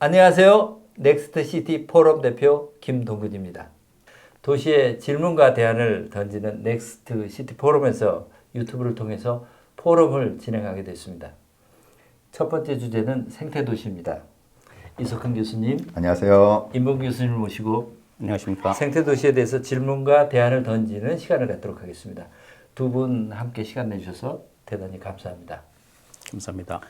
안녕하세요. 넥스트 시티 포럼 대표 김동근입니다. 도시의 질문과 대안을 던지는 넥스트 시티 포럼에서 유튜브를 통해서 포럼을 진행하게 됐습니다. 첫 번째 주제는 생태 도시입니다. 이석훈 교수님, 안녕하세요. 임봉 교수님을 모시고 안녕하십니까. 생태 도시에 대해서 질문과 대안을 던지는 시간을 갖도록 하겠습니다. 두 분 함께 시간 내주셔서 대단히 감사합니다. 감사합니다.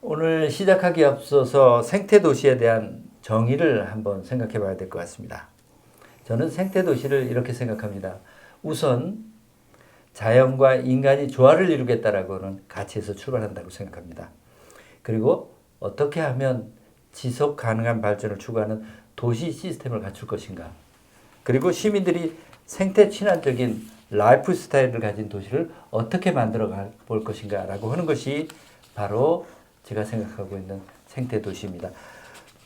오늘 시작하기 앞서서 생태 도시에 대한 정의를 한번 생각해 봐야 될 것 같습니다. 저는 생태 도시를 이렇게 생각합니다. 우선 자연과 인간이 조화를 이루겠다라고는 가치에서 출발한다고 생각합니다. 그리고 어떻게 하면 지속 가능한 발전을 추구하는 도시 시스템을 갖출 것인가. 그리고 시민들이 생태 친화적인 라이프 스타일을 가진 도시를 어떻게 만들어 볼 것인가 라고 하는 것이 바로 제가 생각하고 있는 생태 도시입니다.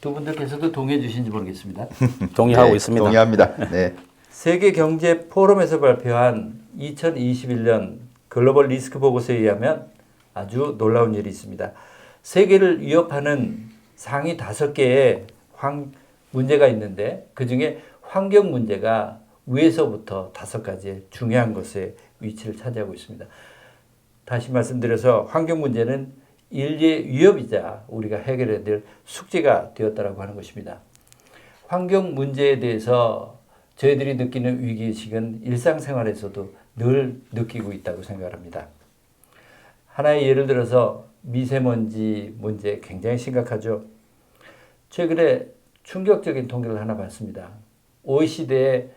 두 분들께서도 동의해 주신지 모르겠습니다. 동의하고 네, 있습니다. 동의합니다. 네. 세계 경제 포럼에서 발표한 2021년 글로벌 리스크 보고서에 의하면 아주 놀라운 일이 있습니다. 세계를 위협하는 상위 다섯 개의 황 문제가 있는데 그 중에 환경 문제가 위에서부터 다섯 가지의 중요한 것에 위치를 차지하고 있습니다. 다시 말씀드려서 환경 문제는 인류의 위협이자 우리가 해결해야 될 숙제가 되었다라고 하는 것입니다. 환경 문제에 대해서 저희들이 느끼는 위기의식은 일상생활에서도 늘 느끼고 있다고 생각합니다. 하나의 예를 들어서 미세먼지 문제 굉장히 심각하죠. 최근에 충격적인 통계를 하나 봤습니다. OECD의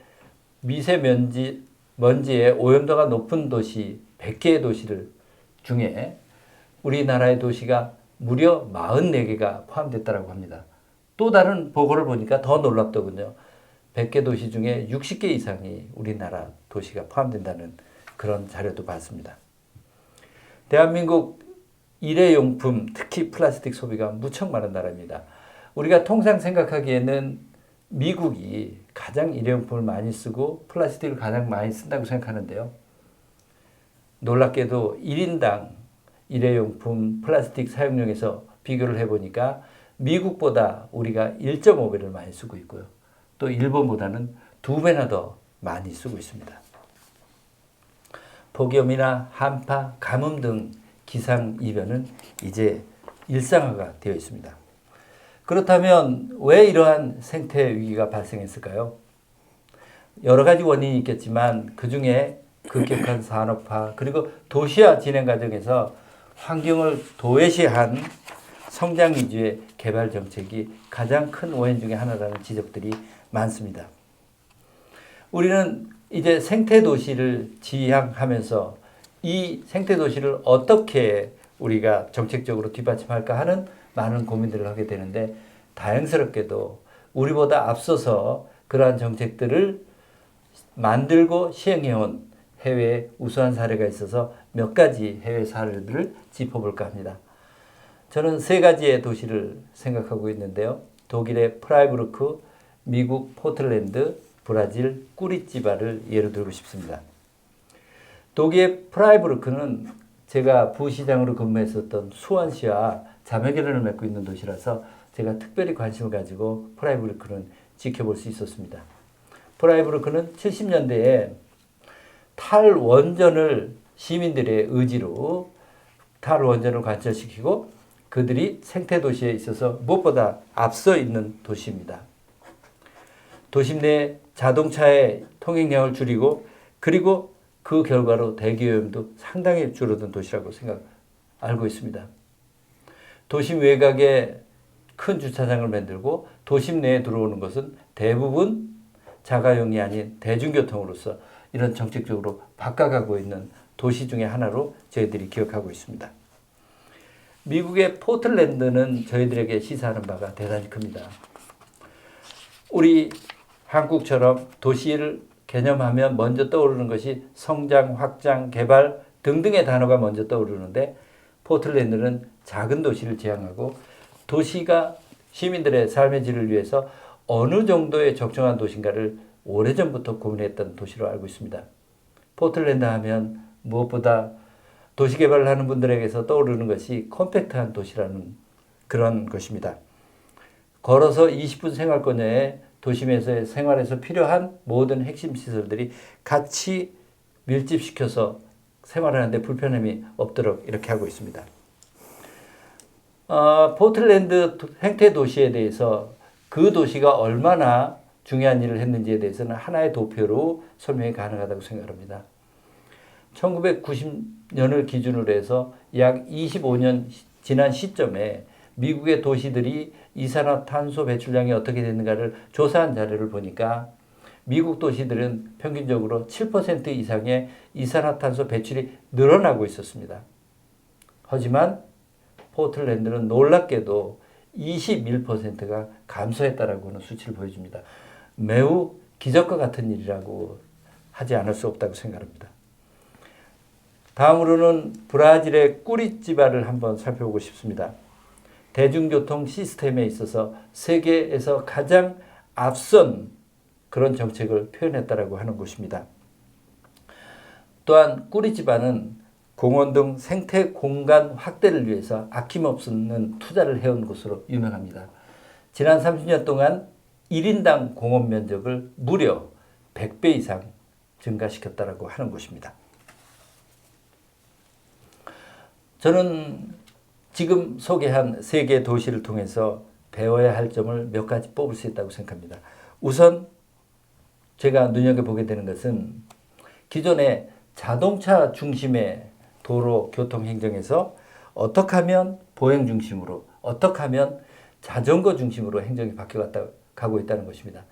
미세먼지 먼지의 오염도가 높은 도시 100개의 도시를 중에 우리나라의 도시가 무려 44개가 포함됐다고 합니다. 또 다른 보고를 보니까 더 놀랍더군요. 100개 도시 중에 60개 이상이 우리나라 도시가 포함된다는 그런 자료도 봤습니다. 대한민국 일회용품, 특히 플라스틱 소비가 무척 많은 나라입니다. 우리가 통상 생각하기에는 미국이 가장 일회용품을 많이 쓰고 플라스틱을 가장 많이 쓴다고 생각하는데요. 놀랍게도 1인당 일회용품 플라스틱 사용량에서 비교를 해보니까 미국보다 우리가 1.5배를 많이 쓰고 있고요. 또 일본보다는 두 배나 더 많이 쓰고 있습니다. 폭염이나 한파, 가뭄 등 기상 이변은 이제 일상화가 되어 있습니다. 그렇다면 왜 이러한 생태 위기가 발생했을까요? 여러 가지 원인이 있겠지만 그 중에 급격한 산업화 그리고 도시화 진행 과정에서 환경을 도외시한 성장 위주의 개발 정책이 가장 큰 원인 중의 하나라는 지적들이 많습니다. 우리는 이제 생태 도시를 지향하면서 이 생태 도시를 어떻게 우리가 정책적으로 뒷받침할까 하는 많은 고민들을 하게 되는데 다행스럽게도 우리보다 앞서서 그러한 정책들을 만들고 시행해온 해외에 우수한 사례가 있어서 몇 가지 해외 사례들을 짚어볼까 합니다. 저는 세 가지의 도시를 생각하고 있는데요. 독일의 프라이부르크, 미국 포틀랜드, 브라질 꾸리찌바를 예로 들고 싶습니다. 독일의 프라이부르크는 제가 부시장으로 근무했었던 수원시와 자매결연을 맺고 있는 도시라서 제가 특별히 관심을 가지고 프라이부르크는 지켜볼 수 있었습니다. 프라이부르크는 70년대에 탈원전을 시민들의 의지로 탈원전을 관철시키고 그들이 생태 도시에 있어서 무엇보다 앞서 있는 도시입니다. 도심 내 자동차의 통행량을 줄이고 그리고 그 결과로 대기오염도 상당히 줄어든 도시라고 생각 알고 있습니다. 도심 외곽에 큰 주차장을 만들고 도심 내에 들어오는 것은 대부분 자가용이 아닌 대중교통으로서 이런 정책적으로 바꿔가고 있는 도시 중의 하나로 저희들이 기억하고 있습니다. 미국의 포틀랜드는 저희들에게 시사하는 바가 대단히 큽니다. 우리 한국처럼 도시를 개념하면 먼저 떠오르는 것이 성장, 확장, 개발 등등의 단어가 먼저 떠오르는데 포틀랜드는 작은 도시를 지향하고 도시가 시민들의 삶의 질을 위해서 어느 정도의 적정한 도시인가를 오래전부터 고민했던 도시로 알고 있습니다. 포틀랜드 하면 무엇보다 도시 개발을 하는 분들에게서 떠오르는 것이 컴팩트한 도시라는 그런 것입니다. 걸어서 20분 생활권 내에 도심에서의 생활에서 필요한 모든 핵심 시설들이 같이 밀집시켜서 생활하는데 불편함이 없도록 이렇게 하고 있습니다. 어, 포틀랜드 도- 생태 도시에 대해서 그 도시가 얼마나 중요한 일을 했는지에 대해서는 하나의 도표로 설명이 가능하다고 생각합니다. 1990년을 기준으로 해서 약 25년 시- 지난 시점에 미국의 도시들이 이산화탄소 배출량이 어떻게 되는가를 조사한 자료를 보니까 미국 도시들은 평균적으로 7% 이상의 이산화탄소 배출이 늘어나고 있었습니다. 하지만 포틀랜드는 놀랍게도 21%가 감소했다라고 하는 수치를 보여줍니다. 매우 기적과 같은 일이라고 하지 않을 수 없다고 생각합니다. 다음으로는 브라질의 꾸리찌바를 한번 살펴보고 싶습니다. 대중교통 시스템에 있어서 세계에서 가장 앞선 그런 정책을 표현했다라고 하는 곳입니다. 또한 꾸리지바는 공원 등 생태 공간 확대를 위해서 아낌없는 투자를 해온 곳으로 유명합니다. 지난 30년 동안 1인당 공원 면적을 무려 100배 이상 증가시켰다라고 하는 곳입니다. 저는 지금 소개한 세 개 도시를 통해서 배워야 할 점을 몇 가지 뽑을 수 있다고 생각합니다. 우선 제가 눈여겨보게 되는 것은 기존의 자동차 중심의 도로 교통 행정에서 어떻게 하면 보행 중심으로 어떻게 하면 자전거 중심으로 행정이 바뀌어갔다 가고 있다는 것입니다.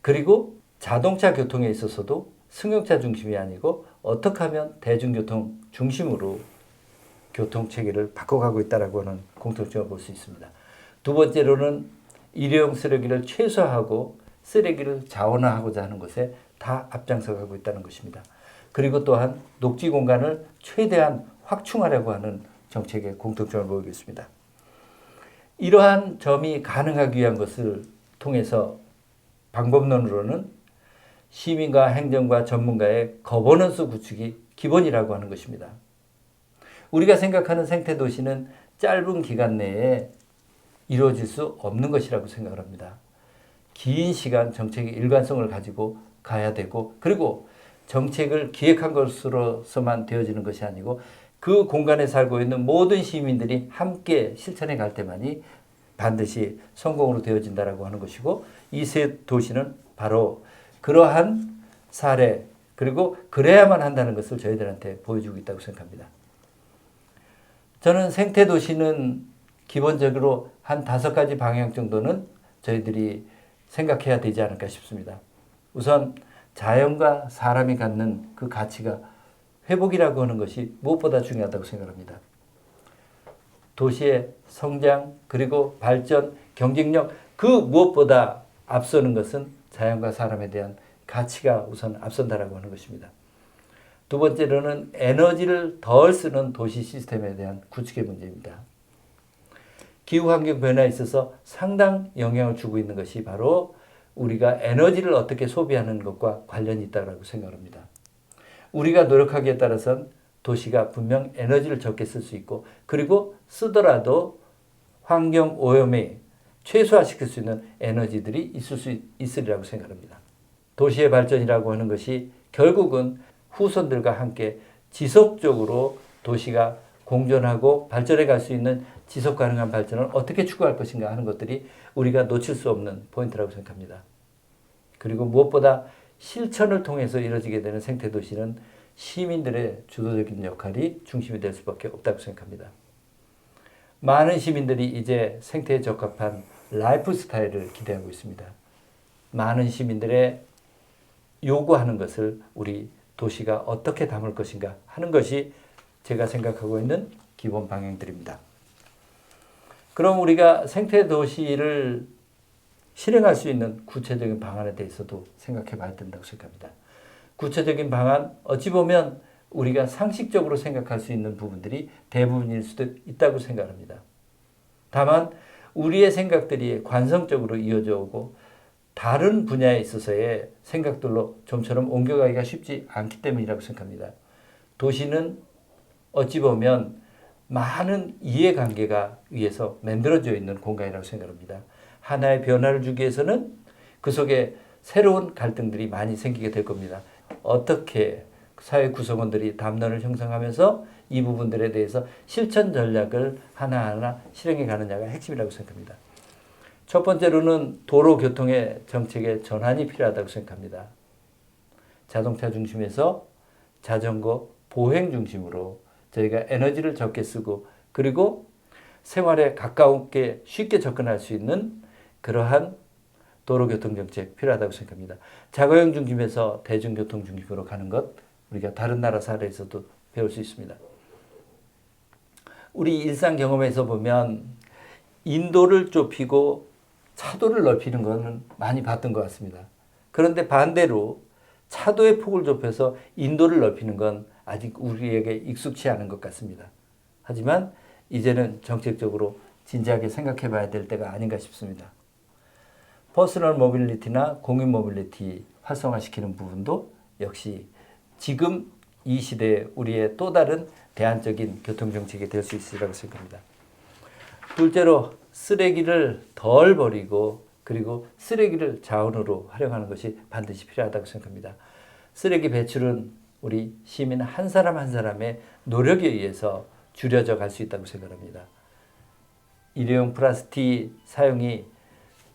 그리고 자동차 교통에 있어서도 승용차 중심이 아니고 어떻게 하면 대중교통 중심으로 교통 체계를 바꿔가고 있다라고 하는 공통점을 볼 수 있습니다. 두 번째로는 일회용 쓰레기를 최소화하고 쓰레기를 자원화하고자 하는 것에 다 앞장서가고 있다는 것입니다. 그리고 또한 녹지 공간을 최대한 확충하려고 하는 정책의 공통점을 보이고 있습니다. 이러한 점이 가능하기 위한 것을 통해서 방법론으로는 시민과 행정과 전문가의 거버넌스 구축이 기본이라고 하는 것입니다. 우리가 생각하는 생태 도시는 짧은 기간 내에 이루어질 수 없는 것이라고 생각을 합니다. 긴 시간 정책의 일관성을 가지고 가야 되고 그리고 정책을 기획한 것으로서만 되어지는 것이 아니고 그 공간에 살고 있는 모든 시민들이 함께 실천해 갈 때만이 반드시 성공으로 되어진다라고 하는 것이고 이 세 도시는 바로 그러한 사례 그리고 그래야만 한다는 것을 저희들한테 보여주고 있다고 생각합니다. 저는 생태 도시는 기본적으로 한 다섯 가지 방향 정도는 저희들이 생각해야 되지 않을까 싶습니다. 우선 자연과 사람이 갖는 그 가치가 회복이라고 하는 것이 무엇보다 중요하다고 생각합니다. 도시의 성장 그리고 발전, 경쟁력 그 무엇보다 앞서는 것은 자연과 사람에 대한 가치가 우선 앞선다라고 하는 것입니다. 두 번째로는 에너지를 덜 쓰는 도시 시스템에 대한 구축의 문제입니다. 기후 환경 변화에 있어서 상당 영향을 주고 있는 것이 바로 우리가 에너지를 어떻게 소비하는 것과 관련이 있다고 생각합니다. 우리가 노력하기에 따라서는 도시가 분명 에너지를 적게 쓸 수 있고 그리고 쓰더라도 환경 오염에 최소화시킬 수 있는 에너지들이 있을 수 있- 있으리라고 생각합니다. 도시의 발전이라고 하는 것이 결국은 후손들과 함께 지속적으로 도시가 공존하고 발전해 갈 수 있는 지속 가능한 발전을 어떻게 추구할 것인가 하는 것들이 우리가 놓칠 수 없는 포인트라고 생각합니다. 그리고 무엇보다 실천을 통해서 이루어지게 되는 생태 도시는 시민들의 주도적인 역할이 중심이 될 수밖에 없다고 생각합니다. 많은 시민들이 이제 생태에 적합한 라이프 스타일을 기대하고 있습니다. 많은 시민들의 요구하는 것을 우리 도시가 어떻게 담을 것인가 하는 것이 제가 생각하고 있는 기본 방향들입니다. 그럼 우리가 생태 도시를 실행할 수 있는 구체적인 방안에 대해서도 생각해 봐야 된다고 생각합니다. 구체적인 방안, 어찌 보면 우리가 상식적으로 생각할 수 있는 부분들이 대부분일 수도 있다고 생각합니다. 다만 우리의 생각들이 관성적으로 이어져 오고 다른 분야에 있어서의 생각들로 좀처럼 옮겨가기가 쉽지 않기 때문이라고 생각합니다. 도시는 어찌 보면 많은 이해관계가 위해서 만들어져 있는 공간이라고 생각합니다. 하나의 변화를 주기 위해서는 그 속에 새로운 갈등들이 많이 생기게 될 겁니다. 어떻게 사회 구성원들이 담론을 형성하면서 이 부분들에 대해서 실천 전략을 하나하나 실행해 가느냐가 핵심이라고 생각합니다. 첫 번째로는 도로 교통의 정책의 전환이 필요하다고 생각합니다. 자동차 중심에서 자전거 보행 중심으로 저희가 에너지를 적게 쓰고 그리고 생활에 가까운게 쉽게 접근할 수 있는 그러한 도로교통 정책 필요하다고 생각합니다. 자가용 중심에서 대중교통 중심으로 가는 것 우리가 다른 나라 사례에서도 배울 수 있습니다. 우리 일상 경험에서 보면 인도를 좁히고 차도를 넓히는 것은 많이 봤던 것 같습니다. 그런데 반대로 차도의 폭을 좁혀서 인도를 넓히는 건 아직 우리에게 익숙치 않은 것 같습니다. 하지만 이제는 정책적으로 진지하게 생각해 봐야 될 때가 아닌가 싶습니다. 퍼스널 모빌리티나 공유 모빌리티 활성화시키는 부분도 역시 지금 이 시대에 우리의 또 다른 대안적인 교통정책이 될 수 있으리라고 생각합니다. 둘째로 쓰레기를 덜 버리고 그리고 쓰레기를 자원으로 활용하는 것이 반드시 필요하다고 생각합니다. 쓰레기 배출은 우리 시민 한 사람 한 사람의 노력에 의해서 줄여져 갈 수 있다고 생각합니다. 일회용 플라스틱 사용이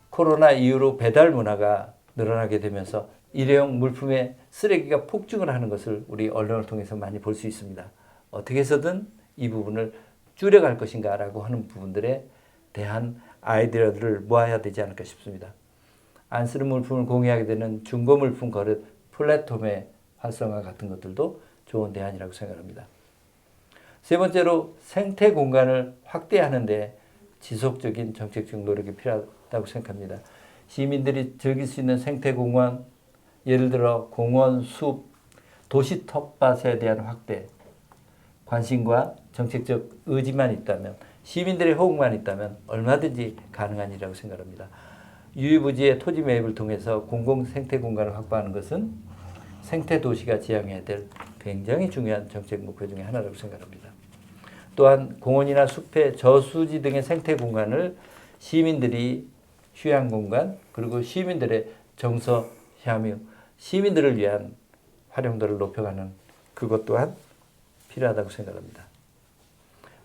코로나 이후로 배달 문화가 늘어나게 되면서 일회용 물품의 쓰레기가 폭증을 하는 것을 우리 언론을 통해서 많이 볼 수 있습니다. 어떻게 해서든 이 부분을 줄여갈 것인가라고 하는 부분들에 대한 아이디어들을 모아야 되지 않을까 싶습니다. 안 쓰는 물품을 공유하게 되는 중고 물품 거래 플랫폼의 활성화 같은 것들도 좋은 대안이라고 생각합니다. 세 번째로 생태 공간을 확대하는데 지속적인 정책적 노력이 필요하다고 생각합니다. 시민들이 즐길 수 있는 생태 공원, 예를 들어 공원, 숲, 도시 텃밭에 대한 확대, 관심과 정책적 의지만 있다면 시민들의 호응만 있다면 얼마든지 가능한 일이라고 생각합니다. 유유부지의 토지 매입을 통해서 공공 생태 공간을 확보하는 것은 생태 도시가 지향해야 될 굉장히 중요한 정책 목표 중에 하나라고 생각합니다. 또한 공원이나 숲의 저수지 등의 생태 공간을 시민들이 휴양 공간 그리고 시민들의 정서 향유 시민들을 위한 활용도를 높여가는 그것 또한 필요하다고 생각합니다.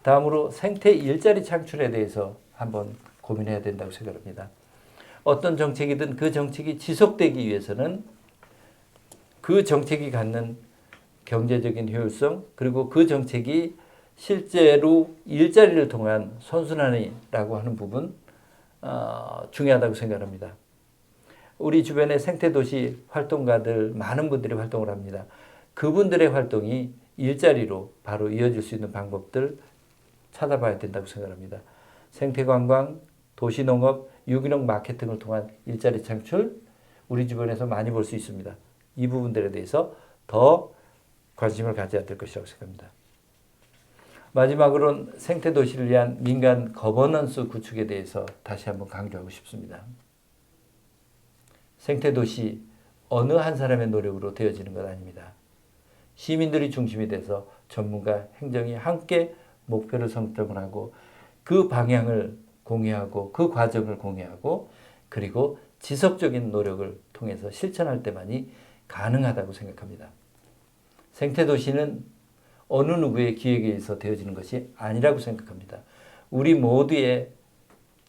다음으로 생태 일자리 창출에 대해서 한번 고민해야 된다고 생각합니다. 어떤 정책이든 그 정책이 지속되기 위해서는 그 정책이 갖는 경제적인 효율성 그리고 그 정책이 실제로 일자리를 통한 선순환이라고 하는 부분 어, 중요하다고 생각합니다. 우리 주변의 생태도시 활동가들 많은 분들이 활동을 합니다. 그분들의 활동이 일자리로 바로 이어질 수 있는 방법들 찾아봐야 된다고 생각합니다. 생태관광, 도시농업, 유기농 마케팅을 통한 일자리 창출 우리 주변에서 많이 볼 수 있습니다. 이 부분들에 대해서 더 관심을 가져야 될 것이라고 생각합니다. 마지막으로는 생태 도시를 위한 민간 거버넌스 구축에 대해서 다시 한번 강조하고 싶습니다. 생태 도시 어느 한 사람의 노력으로 되어지는 것 아닙니다. 시민들이 중심이 돼서 전문가, 행정이 함께 목표를 설정을 하고 그 방향을 공유하고 그 과정을 공유하고 그리고 지속적인 노력을 통해서 실천할 때만이 가능하다고 생각합니다. 생태도시는 어느 누구의 기획에 의해서 되어지는 것이 아니라고 생각합니다. 우리 모두의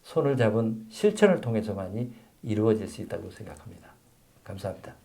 손을 잡은 실천을 통해서만이 이루어질 수 있다고 생각합니다. 감사합니다.